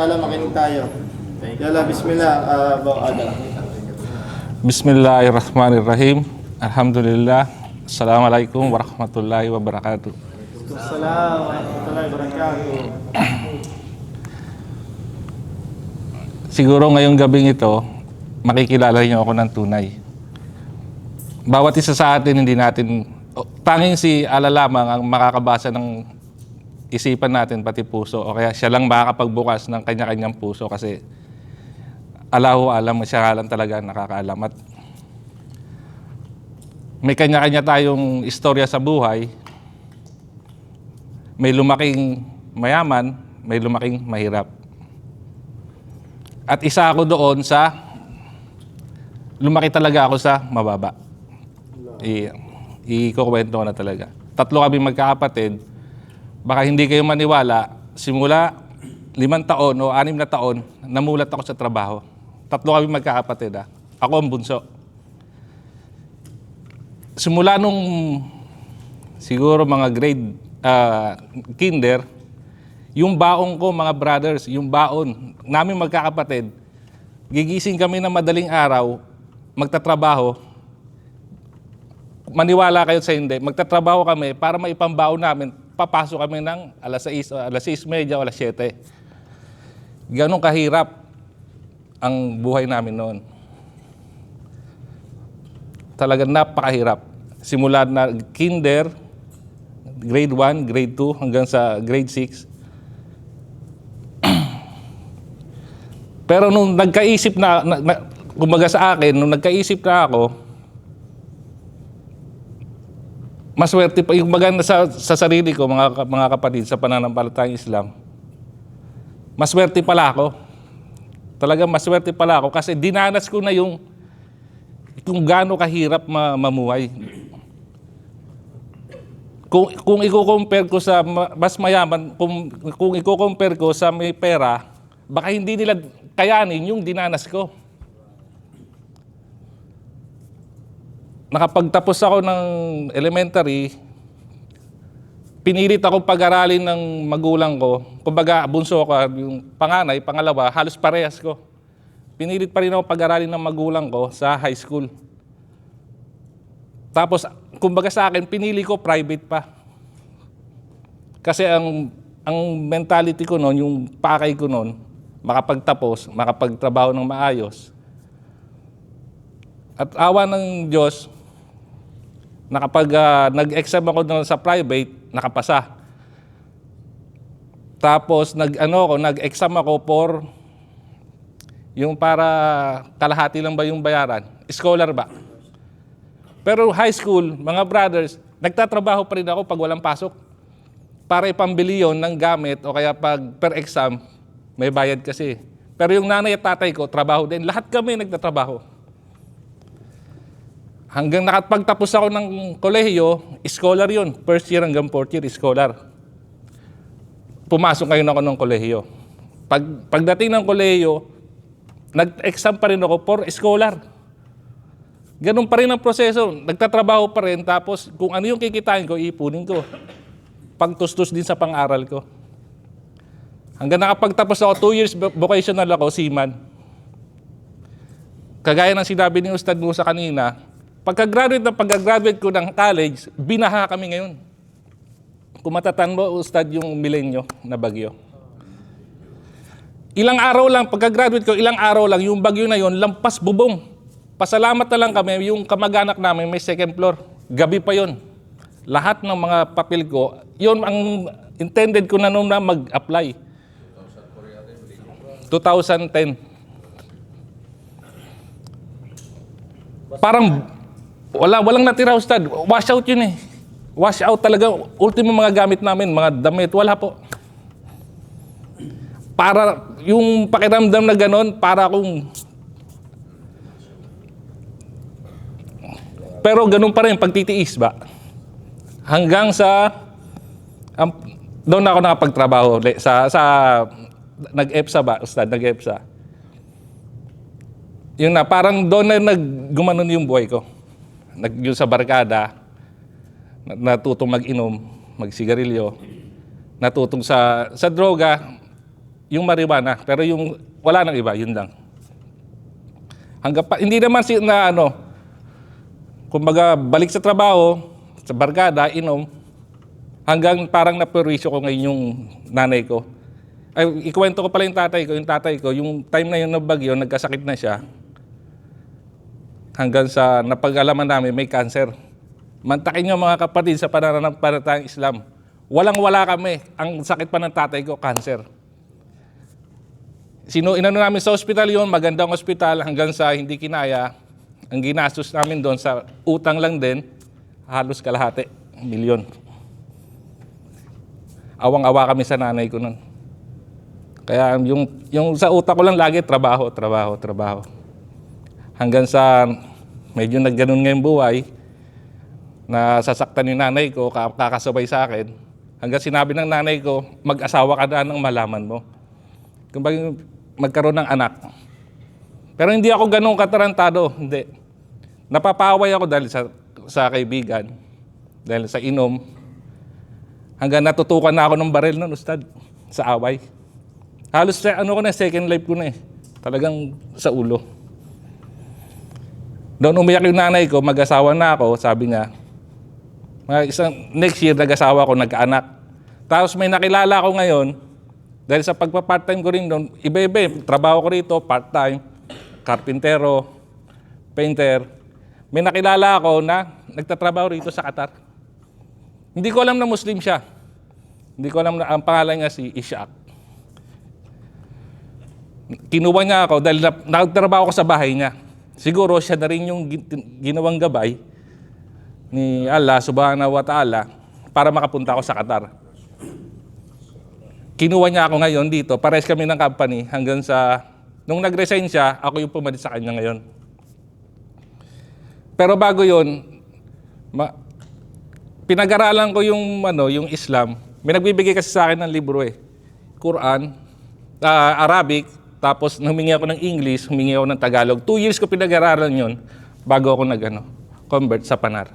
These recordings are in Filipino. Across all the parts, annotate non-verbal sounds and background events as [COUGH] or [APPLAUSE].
sala, makinig tayo. Yala, bismillah, uh, Bo Ada. Bismillahirrahmanirrahim. Alhamdulillah. Assalamualaikum warahmatullahi wabarakatuh. Assalamu warahmatullahi wabarakatuh. Siguro ngayong gabing ito, makikilala niyo ako ng tunay. Bawat isa sa atin, hindi natin, o, tanging si Allah lamang ang makakabasa ng isipan natin, pati puso. O kaya siya lang makakapagbukas ng kanya-kanyang puso kasi Allahu alam, siya lang talaga nakakaalam. At may kanya-kanya tayong istorya sa buhay. May lumaking mayaman, may lumaking mahirap. At isa ako doon sa lumaki talaga ako sa mababa. I, ikukwento ko na talaga. Tatlo kami magkakapatid. Baka hindi kayo maniwala, simula limang taon o anim na taon, namulat ako sa trabaho. Tatlo kami magkakapatid. Ah. Ako ang bunso. Simula nung siguro mga grade ah, kinder, yung baong ko, mga brothers, yung baon, namin magkakapatid, gigising kami ng madaling araw, magtatrabaho, maniwala kayo sa hindi, magtatrabaho kami para maipambaon namin, papasok kami ng alas 6, o alas 6 media o alas 7. Ganon kahirap ang buhay namin noon. Talagang napakahirap. Simula na kinder, grade 1, grade 2, hanggang sa grade 6. [CLEARS THROAT] Pero nung nagkaisip na, na, na kumbaga sa akin, nung nagkaisip na ako, maswerte pa, yung baga sa, sa sarili ko, mga, mga kapatid, sa pananampalatayang Islam, maswerte pala ako. Talagang maswerte pala ako kasi dinanas ko na yung kung gaano kahirap ma- mamuhay. Kung, kung i-compare ko sa ma- mas mayaman, kung, kung i-compare ko sa may pera, baka hindi nila kayanin yung dinanas ko. Nakapagtapos ako ng elementary, pinilit ako pag-aralin ng magulang ko. Kumbaga, bunso ko, yung panganay, pangalawa, halos parehas ko. Pinilit pa rin ako pag-aralin ng magulang ko sa high school. Tapos, kumbaga sa akin, pinili ko private pa. Kasi ang ang mentality ko noon, yung pakay ko noon, makapagtapos, makapagtrabaho ng maayos. At awa ng Diyos, nakapag ah, nag-exam ako doon sa private, nakapasa. Tapos nag ano ako, nag-exam ako for yung para kalahati lang ba yung bayaran? Scholar ba? Pero high school, mga brothers, nagtatrabaho pa rin ako pag walang pasok. Para ipambili yon ng gamit o kaya pag per exam, may bayad kasi. Pero yung nanay at tatay ko, trabaho din. Lahat kami nagtatrabaho. Hanggang nakapagtapos ako ng kolehiyo, scholar yun. First year hanggang fourth year, scholar. Pumasok ngayon ako ng kolehiyo. Pag, pagdating ng kolehiyo, nag-exam pa rin ako for scholar. Ganun pa rin ang proseso. Nagtatrabaho pa rin, tapos kung ano yung kikitain ko, ipunin ko. Pagtustos din sa pang-aral ko. Hanggang nakapagtapos ako, two years vo- vocational ako, seaman. Kagaya ng sinabi ni Ustad Musa kanina, pagka-graduate na pagka-graduate ko ng college, binaha kami ngayon. Kung matatanda mo, Ustad, yung milenyo na bagyo. Ilang araw lang, pagka-graduate ko, ilang araw lang, yung bagyo na yon lampas bubong. Pasalamat na lang kami, yung kamag-anak namin may second floor. Gabi pa yon. Lahat ng mga papel ko, yun ang intended ko na noon na mag-apply. 2010. Parang wala walang natira ustad. Wash out yun eh. Wash out talaga. Ultimo mga gamit namin, mga damit, wala po. Para yung pakiramdam na ganon, para akong Pero ganun pa rin pagtitiis ba? Hanggang sa um, doon ako nakapagtrabaho sa sa nag-EPSA ba, ustad, nag-EPSA. Yung na parang doon na naggumanon yung buhay ko. Nag yung sa barkada, na- natutong mag-inom, magsigarilyo, natutong sa sa droga, yung marijuana. Pero yung wala nang iba, yun lang. Hanggang pa, hindi naman si na ano, kumbaga balik sa trabaho, sa barkada, inom, hanggang parang naperwisyo ko ngayon yung nanay ko. Ay, ikwento ko pala yung tatay ko. Yung tatay ko, yung time na yun na bagyo, nagkasakit na siya. Hanggang sa napag-alaman namin, may cancer. Mantakin nyo mga kapatid sa pananampalatayang Islam. Walang-wala kami. Ang sakit pa ng tatay ko, cancer. Sino, inano namin sa ospital yon magandang ospital hanggang sa hindi kinaya. Ang ginastos namin doon sa utang lang din, halos kalahati, milyon. Awang-awa kami sa nanay ko nun. Kaya yung, yung sa utak ko lang lagi, trabaho, trabaho, trabaho. Hanggang sa medyo nagganon ngayong buhay, na sasaktan ni nanay ko, ka- kakasabay sa akin. Hanggang sinabi ng nanay ko, mag-asawa ka na nang malaman mo. Kung bagay, magkaroon ng anak. Pero hindi ako ganun katarantado, hindi. Napapaway ako dahil sa, sa kaibigan, dahil sa inom. Hanggang natutukan na ako ng baril nun, ustad, sa away. Halos ano ko na, second life ko na eh. Talagang sa ulo. Doon umiyak yung nanay ko, mag-asawa na ako, sabi niya. Mga isang, next year, nag-asawa ko, nagkaanak. Tapos may nakilala ko ngayon, dahil sa pagpa-part-time ko rin doon, iba-iba, eh. trabaho ko rito, part-time, karpintero, painter. May nakilala ako na nagtatrabaho rito sa Qatar. Hindi ko alam na Muslim siya. Hindi ko alam na ang pangalan niya si Ishak. Kinuha niya ako dahil na, nagtrabaho ko sa bahay niya. Siguro siya na rin yung gin- ginawang gabay ni Allah subhanahu wa ta'ala para makapunta ako sa Qatar. Kinuha niya ako ngayon dito, pares kami ng company hanggang sa, nung nag-resign siya, ako yung pumalit sa kanya ngayon. Pero bago yon, ma- pinag-aralan ko yung, ano, yung Islam. May nagbibigay kasi sa akin ng libro eh. Quran, ah, Arabic, tapos humingi ako ng English, humingi ako ng Tagalog. Two years ko pinag-aralan yon bago ako nag, ano, convert sa Panar.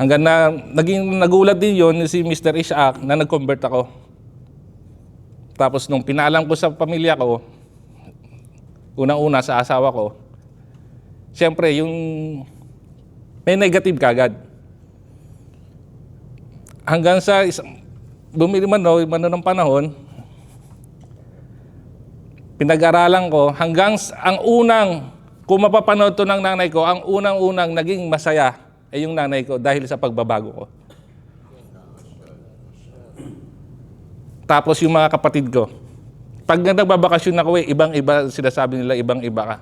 Hanggang na naging nagulat din yon si Mr. Ishak na nag-convert ako. Tapos nung pinalam ko sa pamilya ko, unang-una sa asawa ko, siyempre yung may negative kagad. Hanggang sa isang, bumili man no, man ng panahon, pinag-aralan ko hanggang ang unang, kung mapapanood to ng nanay ko, ang unang-unang naging masaya ay yung nanay ko dahil sa pagbabago ko. Tapos yung mga kapatid ko, pag nagbabakasyon ako eh, ibang-iba, sinasabi nila ibang-iba ka.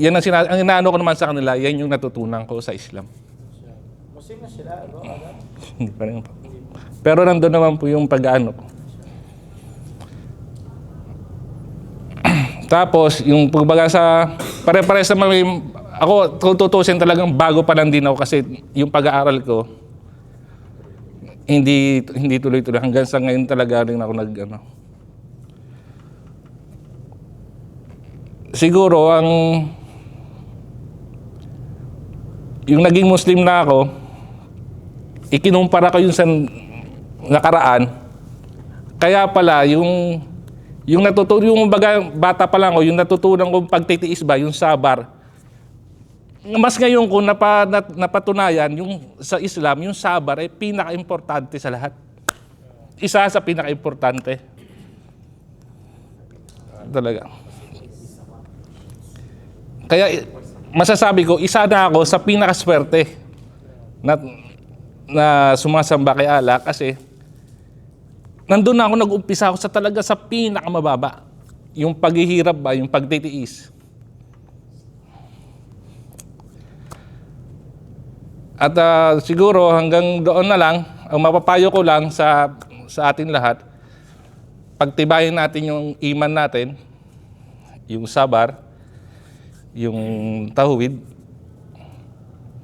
Yan ang, sina- ang inaano ko naman sa kanila, yan yung natutunan ko sa Islam. Muslim na sila. Agad. [LAUGHS] Hindi pa rin po. Pero nandun naman po yung pag-ano ko. Tapos, yung pagbaga sa, pare-pare sa mga, ako, kung tutusin talagang bago pa lang din ako kasi yung pag-aaral ko, hindi hindi tuloy-tuloy hanggang sa ngayon talaga rin ako nag ano. Siguro ang yung naging Muslim na ako, ikinumpara ko yung sa nakaraan. Kaya pala, yung yung natutunan, yung baga, bata pa lang ako, yung natutunan kong pagtitiis ba, yung sabar, mas ngayon ko napa, napatunayan, yung sa Islam, yung sabar ay pinaka-importante sa lahat. Isa sa pinaka-importante. Talaga. Kaya masasabi ko, isa na ako sa pinakaswerte na, na sumasamba kay Allah kasi nandun na ako nag-umpisa ako sa talaga sa pinakamababa. Yung paghihirap ba, yung pagtitiis. At ah, siguro hanggang doon na lang, ang mapapayo ko lang sa, sa atin lahat, pagtibayin natin yung iman natin, yung sabar, yung tawhid,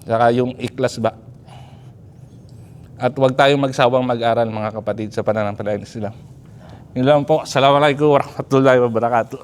saka yung iklas ba. At huwag tayong magsawang mag-aral mga kapatid sa pananampalataya ng Islam. Yun lang po. Assalamualaikum warahmatullahi wabarakatuh.